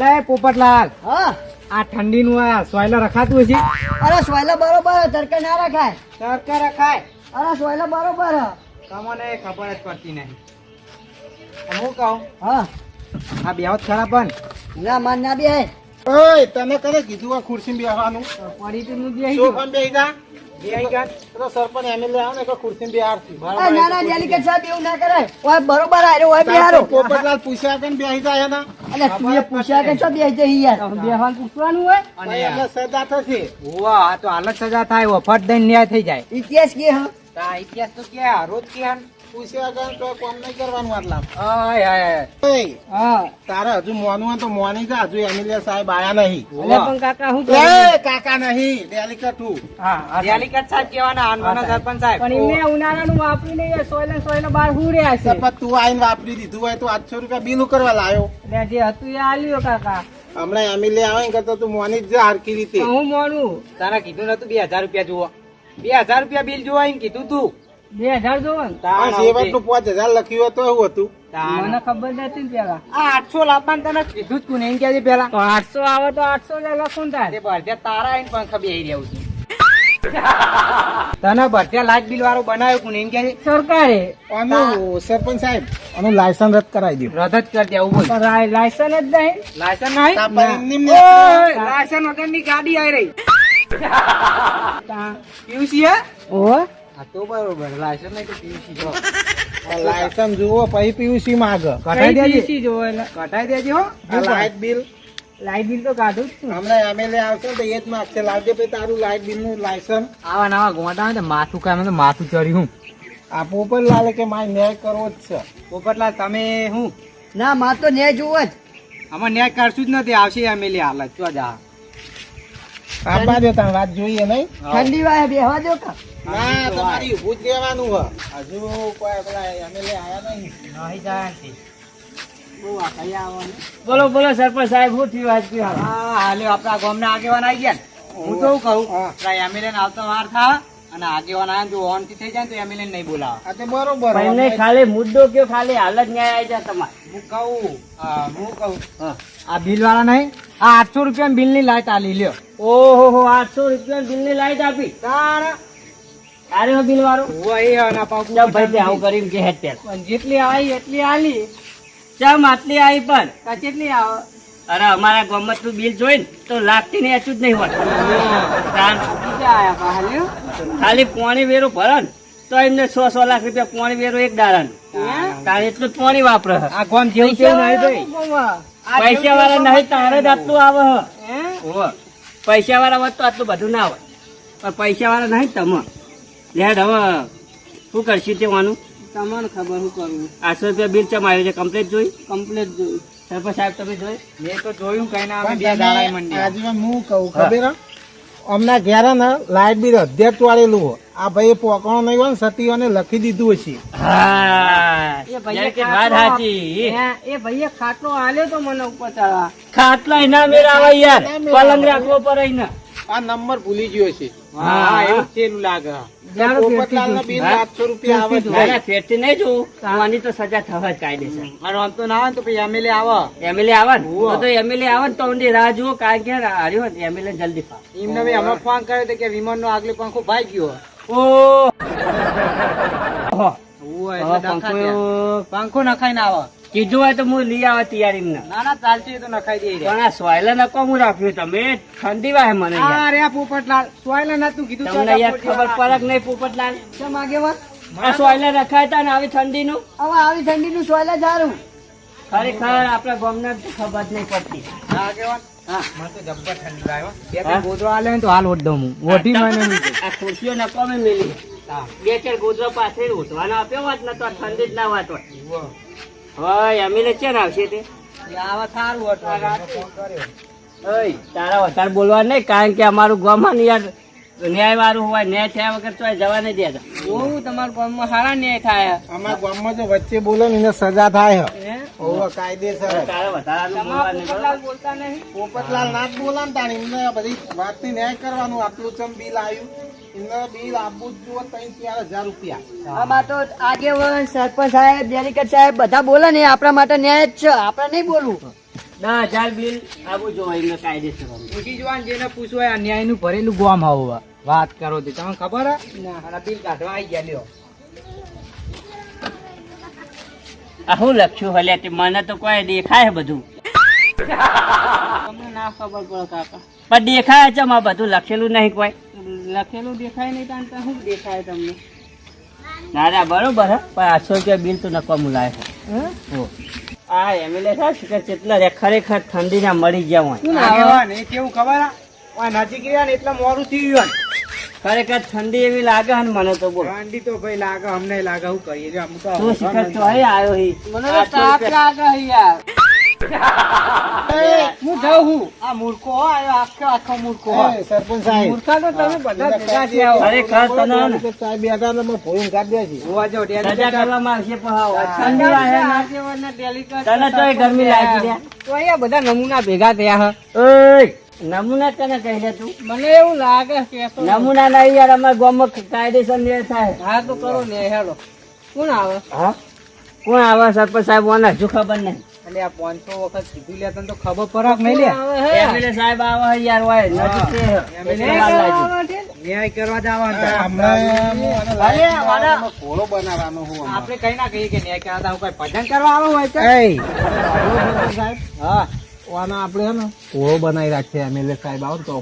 અરે પોપટલાલ. હા. આ ઠંડીનું આ સોયલા રખાતું હશે. અરે સોયલા બરોબર હે, તડકે ના રખાય. તરકે રખાય. અરે સોયલા બરોબર. હે. તમને ખબર જ પડતી નહીં. હું કહું? હા. આ બેહત ખરા પણ ના? માન ના બે ઓય તને કને કીધું આ ખુરશી બેહવાનું? પડી તો હું બેહી સોફા બેહી જા? સજા થશે. હોવા આ તો હાલત સજા થાય વફટ દઈને ન્યાય થઈ જાય. ઇતિહાસ કે હા? તા ઇતિહાસ તો ક્યાં રોજ ક્યાં પૂછ્યા કે તો કોમ નહીં કરવાનું આટલા. આય આય હા. તારે હજુ મોનું હોય તો મોની જા હજુ એમએલએ સાહેબ આયા નહીં. પણ કાકા હું એ કાકા નહીં ડેલિકેટ હું. હા ડેલિકેટ સાહેબ કહેવાના આનવાના સરપંચ સાહેબ. પણ એમને ઉનાળાનું વાપરીને એ સોયલે સોયલે બાર હું રહ્યા છે. સરપંચ તું આઈને વાપરી દીધું હોય તો આઠસો રૂપિયા બિલ કરવા લાયો. એટલે જે હતું એ આલ્યો કાકા. હમણાં એમિલે આવે કરતો તું મોની જ જા હરકી રીતે. હું મોનું? તારા કીધું નતું બે હજાર રૂપિયા જુઓ. બે હજાર રૂપિયા બિલ જોવા એમ કીધું તું. બે હજાર જોવો નું. પાંચ હજાર લખ્યું હતું એવું હતું. મને ખબર નથી ને પેલા. આઠસો લાવવાનું તને કીધું જ કોને એમ કે પેલા. આઠસો આવે તો આઠસો લખું થાય તે તારા આઈને પંખા બેહી રહ્યું છે. તને ભરત્યા લાઈટ બિલ વાળો બનાવ્યો કોને એમ કે સરકારે. આનું સરપંચ સાહેબ અમે લાયસન્સ રદ કરાવી દઉં રદ જ કરી દેવું બોલ. લાયસન્સ જ નહીં. લાયસન્સ નહીં? લાયસન્સ વગર વગરની ગાડી આવી રહી. પીયુસી હે? ઓહો હા તો બરોબર લાયસન્સ નહીં પીયુસી જો. આ લાયસન્સ જુઓ પછી પીયુસી માં આગળ કટાઈ દેજે. જો કટાઈ દેજે હો. આ લાઇટ બિલ લાઇટ બિલ તો કાઢું જ છું. હમણાં એમએલએ આવશે તો એ જ માગશે. લાવજે પછી તારું લાઇટ બિલનું લાયસન્સ આવા નવા ગોટા ને માથું કામ તો માથું ચડ્યું હું. આ પોપટ લાલે કે મારે ન્યાય કરવો જ છે. પોપટલા તમે હું? ના મા તો ન્યાય જુઓ જ. આમાં ન્યાય કરશું જ નથી. આવશે એમએલએ હાલત. ચો જા. આપવા દે તાર વાત જોઈએ નહીં. ઠંડી વાય બેહવા દો કા? ના તમારી હજુ કોઈ પેલા એમએલએ આયા નહીં. નહીં બોલો બોલો સરપંચ સાહેબ શું થયું આજ હા હાલ્યો આપણા ગામના આગેવાન આવી ગયા હું તો કહું. એમએલએ આવતો વાર થા. અને આગેવાન આયા જો ઓનથી થઈ જાય તો એમ્બ્યુલન્સ નહીં બોલાવે. આ તે બરોબર એમને ખાલી મુદ્દો કયો ખાલી હાલત ન્યાય આવી જાય તમારે. હું કહું હા, હું કહું. આ બિલ વાળા નહીં આ આઠસો રૂપિયા બિલની લાઈટ આલી લ્યો. ઓહો હો આઠસો રૂપિયા બિલની લાઈટ આપી? તારા. તારે બિલ વાળો હું આના પાકું ભાઈ તે આવું કરીને કે હેઠ. પણ જેટલી આવી એટલી આલી. ચમ આટલી આવી પણ? કેટલી આવે અરે અમારા ગામમાં તું બિલ જોઈ ને તો લાગતી ને એટલું જ નહીં હોત ખાલી પોણી વેરો ભરે તો એમને સો સો લાખ રૂપિયા પોણી વેરો એક દારણ તારે એટલું પોણી વાપરે આ કોમ જેવું છે નહીં પૈસા વાળા નહીં તારે જ આટલું આવે. પૈસા વાળા હોત તો આટલું બધું ના આવે પણ પૈસા વાળા નહીં તમે લેડ હવે શું કરશું તેવાનું? તમને ખબર શું કરવું આઠસો રૂપિયા બિલ ચમ આવ્યું છે. કમ્પ્લેટ જોઈ? કમ્પ્લેટ જોયું સરપંચ સાહેબ તમે જોઈ. મેં તો જોયું કઈ ના બે દાડા તમે આજે હું કહું ખબર હમણાં ઘેર ને લાઇટ બિલ અધ્યક્ષ વાળેલું આ ભાઈ પોકણો નહીં હોય ને સતીઓને લખી દીધું હશે. એ ભાઈએ ખાટલો- સાચી. હે, એ ભાઈએ ખાટલો આલ્યો તો મને ઉપર ખાટલા એના મેળ આવે યાર. પલંગ રાખવો પડે એને. આ નંબર ભૂલી ગયો છે. હા. એવું થયેલું લાગે. બિલ રૂપિયા આવે જ નહીં. ના, ફેરથી નહીં જોવું આની તો સજા થવા જ કાયદેસર અને આમ તો ના આવે તો પછી એમએલએ આવે. એમએલએ આવે તો તો એમએલએ આવે તો ઊંડી રાહ જુઓ કારણ ક્યાં હાર્યો ને એમએલએ જલ્દી ફાવે એમને હમણાં ફોન કર્યો હતો કે વિમાન નો આગલો પાંખો ભાઈ ગયો. ઓ. પંખો નખાઈ ને આવે. કીધું હોય તો હું લઈ આવે તૈયારી ના ના ચાલશે તો નખાઈ દે પણ આ સોયલા નકો હું રાખ્યું તમે ઠંડી વાહે મને અરે પોપટલાલ. સોયલા નતું કીધું તમને યાર ખબર પડક નહીં પોપટલાલ? કેમ આગેવાન વાત? સોયલા રખાય તા ને આવી ઠંડીનું? હવે આવી ઠંડી નું સોયલા સારું ખરેખર આપણા ગામના ખબર નહીં પડતી. તો ઠંડી બે ત્રણ ગોદડો આલે ને તો હાલ ઓઢ દઉં હું. ઓઢી મને નહીં. આ ખુરશીઓ નકો મેં મેલી. હા. બે ચાર ગોદરો પાસે ઉઠવાનો આપ્યો હોત ને તો આ ઠંડી જ ના વાત હવે અમીને ચેન આવશે તે? એ આવા સારું હતું. ફોન તારા વધારે બોલવા નહીં કારણ કે અમારું ગામમાં યાર ન્યાય વાળું હોય ન્યાય થયા વગર તો જવા નહીં દેતા. બહુ તમારા ગામમાં સારા ન્યાય થાય. અમારા ગામમાં જો વચ્ચે બોલો ને એને સજા થાય. હે. કાયદેસર. તારા પોપટલાલ બોલતા નહીં? પોપટલાલ ના જ બોલા ને તાણ એમને બધી વાત ન્યાય કરવાનું આટલું ચમ બિલ આવ્યું. એમને બિલ આપવું જ જુઓ ત્રણ ચાર હજાર રૂપિયા. આમાં તો આગેવાન સરપંચ સાહેબ ડેલિકેટ સાહેબ બધા બોલે ને આપણા માટે ન્યાય જ છે. આપણે નહીં બોલવું. દસ હજાર બિલ આવું જો એમને કાયદેસર પૂછી જોવાનું જેને પૂછવું હોય અન્યાયનું ભરેલું ગોમ વાત કરો તે. તમને ખબર હે? અને બિલ કાઢવા આવી ગયા લ્યો. આ હું લખ્યું હલે? તે મને તો કોઈ દેખાય બધું. તમને ના ખબર પડે કાકા. પણ દેખાય છે બધું લખેલું નહીં કોઈ. લખેલું દેખાય નહીં તાન તો શું દેખાય તમને? ના ના બરોબર હે પણ આઠસો રૂપિયા બિલ તો નકામું લાવે હે? આ એમએલએ સાહેબ કે કેટલા રે ખરેખર ઠંડીના મરી ગયા હોય. એ કેવું ખબર? આ ઓય નજીક રહ્યા ને એટલા મોડું થઈ ગયું ખરેખર ઠંડી એવી લાગે હે ને મને તો બોલ. ઠંડી તો ભાઈ લાગે અમને લાગે હું કરીએ? જો આમ તો શિખર તો આવ્યો હી? મને તો તાપ લાગે યાર. હું જાઉં છું આ મૂર્ખો આયો આખો આખો મૂર્ખો સરપંચ સાહેબ. મૂર્ખા તો તમે બધા ભેગા તને સાહેબ બેઠા મેં કાઢી દે છે. સજા ઠંડી ના. તો ગરમી લાગી. તો અહીંયા બધા નમૂના ભેગા થયા હે. ઓય નમૂના તને કહી દે તું. મને એવું લાગે કે નમૂના નહીં યાર અમારા ગામમાં કાયદેસર ને થાય. હા તો કરો ને હેલો. કોણ આવે? હા? કોણ આવે? સરપંચ સાહેબ મને હજુ ખબર નહીં. એટલે આ પાંચસો વખત કીધું લે તને તો ખબર ફરક નહીં લે એમએલએ સાહેબ આવે હે યાર હોય નજીક છે. ન્યાય કરવા જવાનું એ, હમણાં હું. કરવાનો બનાવવાનો હું આપણે કઈ ના કહીએ કે ન્યાય કરવા જાવ કઈ ભજન કરવા આવો હોય તો. એય, સાહેબ હા આના આપણે હે ને. ઘોડો બનાવી રાખીએ એમએલએ સાહેબ આવો તો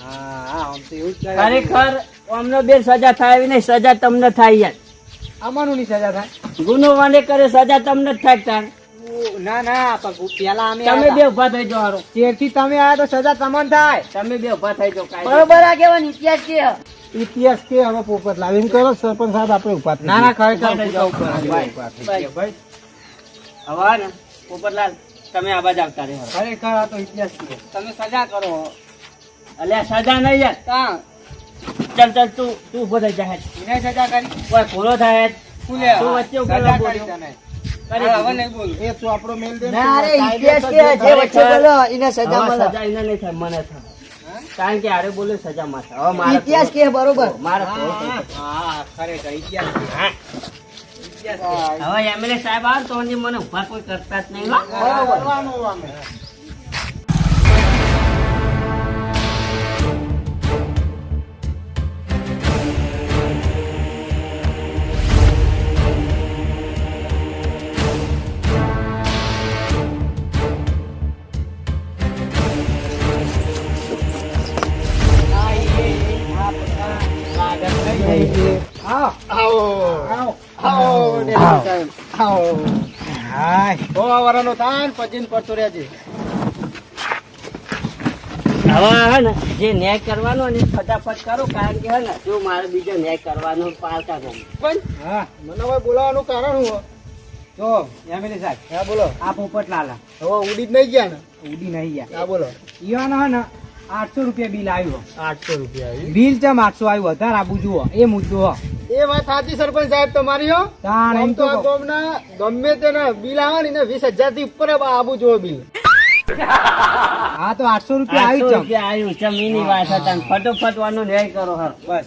હા હા આમ તો એવું જ કરે. ખરેખર અમને બે સજા થાય એવી નહીં સજા તમને થાય યાર. આમાંનું નહીં સજા થાય. ગુનો વાને કરે સજા તમને જ થાય તાર ના ના પેલા અમે તમે બે ઊભા થઈ જાઓ હારો. ચેરથી તમે આયા તો સજા તમને થાય. તમે બે ઊભા થઈ જાઓ બરોબર આ કેવાનો ઇતિહાસ છે. ઇતિહાસ કે હવે પોપટ લાવીને કરો સરપંચ સાહેબ આપણે ઊભા ના ના ખરેખર ભાઈ. હવે ને પોપટલાલ તમે આ બાજુ આવતા રહો. ખરેખર આ તો ઇતિહાસ છે. તમે સજા કરો. અલ્યા સજા નહીં યાર. કા? ચાલ ચાલ તું તું ઊભો થઈ જાય એને સજા કરી? કોઈ ભૂલો થાય તું વચ્ચે ઊભો કરી બોલ્યો. તને કરી હા, હવે દીધું. નહીં બોલું એ ચોપડો મેલ દે ના રે ઇતિહાસ કે જે જે વચ્ચે બોલો એને સજા મળે સજા એને નહીં થાય મને થાય કારણ કે આરે બોલે સજા માં હવે મારે ઇતિહાસ કે બરોબર મારે હા, ખરેખર ઇતિહાસ. હવે એમએલએ સાહેબ આવ તો મને ઊભા કોઈ કરતા જ નહીં હો. ને પડતો રહેજે હવે હે ને જે ન્યાય કરવાનો ને ફટાફટ કરો કારણ કે હે ને જો મારે બીજો ન્યાય કરવાનો પાલતા ગમે પણ હા મને હવે બોલાવાનું કારણ હું જો એમએલએ સાહેબ. હા બોલો. આ પોપટલાલ હવે ઉડી જ નહીં ગયા ને? ઉડી નહીં ગયા. હા બોલો. ઈવાનો હે ને આઠસો રૂપિયા બિલ આવ્યું. આઠસો રૂપિયા બિલ ચમ આઠસો આવ્યું વધારે આબુ જુઓ એ મુદ્દો હો. એ વાત સાચી સરપંચ સાહેબ તમારી હો. આમ તો આ ગામના ગમે તેના બિલ આવે ને એને વીસ હજારથી ઉપર આબુ જોવો બિલ. હા તો આઠસો રૂપિયા આવી આવ્યું ચમ. આવ્યું છે મીની વાત હતા. ફટોફટ વાનો ન્યાય કરો હર. બસ.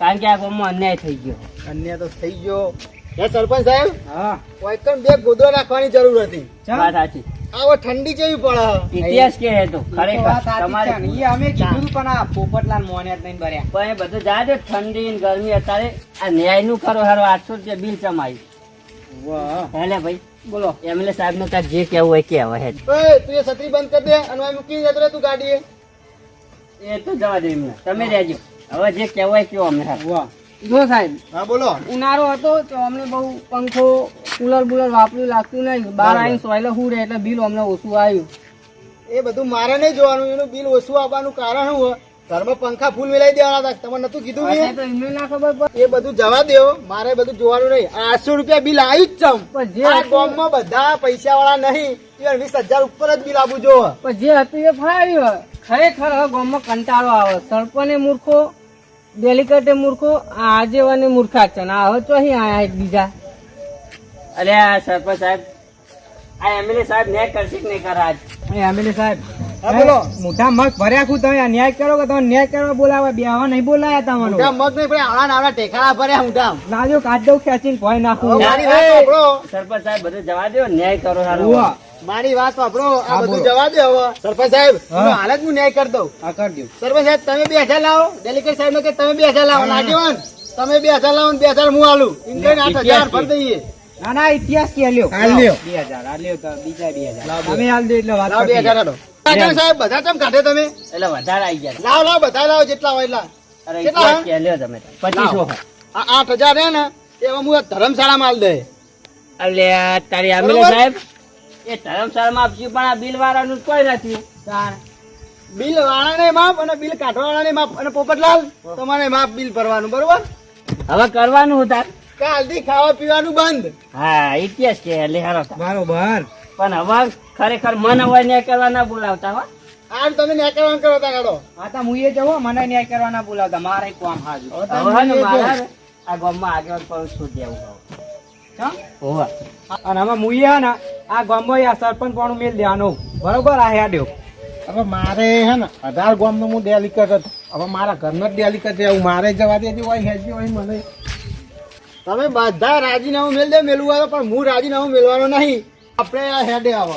કારણ કે આ ગામમાં અન્યાય થઈ ગયો. અન્યાય તો થઈ ગયો. હે સરપંચ સાહેબ? હા. વાયકણ બે ગોદરો રાખવાની જરૂર હતી. વાત સાચી. આવો ઠંડી જેવી પડે? ઇતિહાસ કે તો? ખરેખર તમારે એ અમે કીધું પણ આ પોપટલાલ મોન્યા જ નહીં ભર્યા. પણ એ બધું જાજો ઠંડી ને ગરમી અત્યારે. આ ન્યાયનું કરો હારો આઠસો રૂપિયા બિલ ચમાયું. વાહ. હેલે ભાઈ. બોલો. એમએલએ સાહેબનું તાર જે કેવું હોય કે હે ઓય તું એ છત્રી બંધ કરી દે અને મૂકી જતો રહે તું ગાડી એ તો જવા દે એમને. તમે રહેજો. હવે જે કેવાય કયો કેવું અમને. હારું. જો સાહેબ હા બોલો. ઉનાળો હતો તો અમને બહુ પંખો કુલર બુલર વાપર્યું લાગતું નહીં. બહાર આવીને સોયલો હું રહે એટલે બિલ અમને ઓછું આવ્યું. એ બધું મારે નહીં જોવાનું એનું બિલ ઓછું આવવાનું કારણ હું? ઘરમાં પંખા ફૂલ મિલાઈ દેવાના હતા તમને નતું કીધું એમને ના ખબર એ બધું જવા દેવો મારે બધું જોવાનું નહીં. આઠસો રૂપિયા બિલ આવ્યું જ ચમ. પણ જે હતું- બધા પૈસા વાળા નહીં વીસ હજાર ઉપર જ બિલ આપું જોવો પણ જે હતું એ ફાવ્યું ખરેખર હવે ગામમાં કંટાળો આવે. સરપંચ મૂર્ખો. ડેલિકેટે મૂર્ખો આજે અને મૂર્ખા છે. ને આ હવે અહીં આયા બીજા. અરે સરપંચ સાહેબ આ એમએલએ સાહેબ ન્યાય કરશે કે નહીં કરે આજ? એમએલએ સાહેબ બોલો. મોટા મગ ભર્યા છું તમે. ન્યાય કરો કે તમે ન્યાય કરવા બોલાવે? બેહવા નહીં બોલાયા ઊંધા તમારો મગ નહીં પડે આવડા નાવડા ટેકાળા ભર્યા ઊંધા લાજો કાઢ દઉં ખેંચીને ભોય નાખું. સરપંચ સાહેબ બધું જવા દો. ન્યાય કરો સારું. મારી વાત વાપરો. આ બધું. જવા દે હવે. સરપંચ સાહેબ. હું એનો હાલ જ હું ન્યાય કરી દઉં. આ કરી દઉં સરપંચ સાહેબ તમે બે હજાર લાવો. ડેલિકેટ સાહેબ કે તમે બે હજાર લાવો. હા. તમે બે હજાર લાવો બે હજાર હું હાલું એમ આઠ હજાર ભરી દઈએ. ના ના ઇતિહાસ કે લ્યો લ્યો. બે હજાર આ લ્યો બીજા બે હજાર. તમે હાલ દે એટલે વાત બે હજાર સાહેબ બધા કેમ કાઢે તમે? એટલે વધારે આવી ગયા લાવ લાવ બધા લાવો જેટલા હોય એટલા. અરે કેટલા? કે લ્યો તમે પચીસો. આ આઠ હજાર હે ને એમાં હું આ ધર્મશાળામાં આલ દે. અલ્યા તારી આમેલો સાહેબ. એ ધર્મશાળામાં આપશું પણ આ બિલ વાળાનું કોઈ નથી. તાણ. બિલ વાળાને માપ અને બિલ કાઢવાવાળાને માપ અને પોપટલાલ તમારે માપ બિલ ભરવાનું બરોબર? હવે કરવાનું હું તાર. કાલથી ખાવા પીવાનું બંધ. હા ઇતિહાસ કે એટલે હારો બરોબર. પણ હવે ખરેખર મન હવે ન્યાય કરવા ના બોલાવતા હો. આજ તમે કરવાનું કરો તા કાઢો. હા તો મુએ જવો મને ન્યાય કરવા ના બોલાવતા મારે કોમ હાજુ. હવે ને મારા ને આ ગામમાં આગળ પણ શું દેવું હોવા અને હવે મુઈએ હે ને આ ગામમાં આ સરપંચ પણ મેલ દેવાનો બરોબર? આ હેડ્યો હવે મારે હે ને અઢાર ગામનો હું ડેલિકેટ હતો. હવે મારા ઘરનો જ ડેલિકેટ છે મારે જવા દેજો હોય હેજી હોય મને. તમે બધા રાજીનામું મેળ દે મેળવું પણ હું રાજીનામું મેળવાનો નહીં. આપણે આ હેડે આવો.